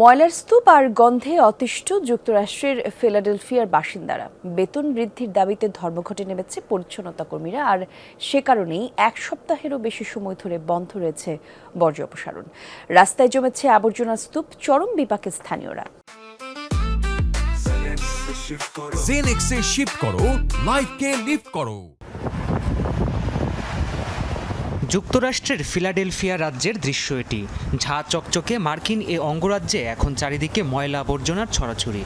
ময়লার স্তূপ আর গন্ধে অতিষ্ঠ যুক্তরাষ্ট্রের ফিলাডেলফিয়ার বাসিন্দারা। বেতন বৃদ্ধির দাবিতে ধর্মঘটে নেমেছে পরিচ্ছন্নতা কর্মীরা আর সে কারণেই এক সপ্তাহেরও বেশি সময় ধরে বন্ধ রয়েছে বর্জ্য অপসারণ। রাস্তায় জমেছে আবর্জনা স্তূপ, চরম বিপাকে স্থানীয়রা। জেনেক্সে শিফট করো লাইফকে লিফট করো। যুক্তরাষ্ট্রের ফিলাডেলফিয়া রাজ্যের দৃশ্য এটি। ঝা চকচকে মার্কিন এ অঙ্গরাজ্যে এখন চারিদিকে ময়লা আবর্জনার ছড়াছড়ি।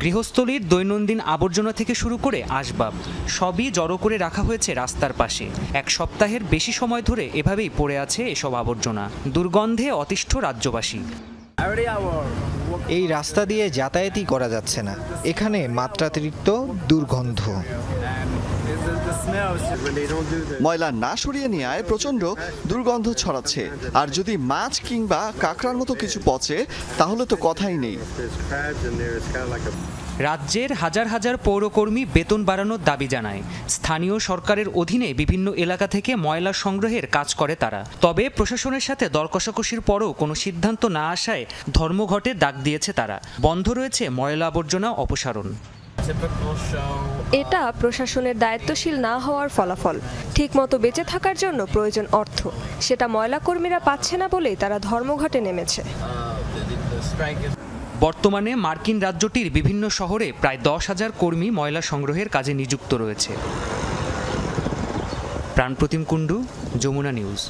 গৃহস্থলীর দৈনন্দিন আবর্জনা থেকে শুরু করে আসবাব, সবই জড়ো করে রাখা হয়েছে রাস্তার পাশে। এক সপ্তাহের বেশি সময় ধরে এভাবেই পড়ে আছে এসব আবর্জনা। দুর্গন্ধে অতিষ্ঠ রাজ্যবাসী। এই রাস্তা দিয়ে যাতায়াতই করা যাচ্ছে না। এখানে মাত্রাতিরিক্ত দুর্গন্ধ। ময়লা না সরিয়ে নেওয়ায় প্রচণ্ড দুর্গন্ধ ছড়াচ্ছে। আর যদি মাছ কিংবা কাঁকড়ার মতো কিছু পচে, তাহলে তো কথাই নেই। রাজ্যের হাজার হাজার পৌরকর্মী বেতন বাড়ানোর দাবি জানায়। স্থানীয় সরকারের অধীনে বিভিন্ন এলাকা থেকে ময়লা সংগ্রহের কাজ করে তারা। তবে প্রশাসনের সাথে দর কষাকষির পরও কোনো সিদ্ধান্ত না আসায় ধর্মঘটে ডাক দিয়েছে তারা। বন্ধ রয়েছে ময়লা আবর্জনা অপসারণ। এটা প্রশাসনের দায়িত্বশীল না হওয়ার ফলাফল। ঠিকমতো বেঁচে থাকার জন্য প্রয়োজন অর্থ। সেটা ময়লা কর্মীরা পাচ্ছে না বলেই তারা ধর্মঘটে নেমেছে। বর্তমানে মার্কিন রাজ্যটির বিভিন্ন শহরে প্রায় দশ হাজার কর্মী ময়লা সংগ্রহের কাজে নিযুক্ত রয়েছে। প্রাণপ্রতিম কুণ্ডু যমুনা নিউজ।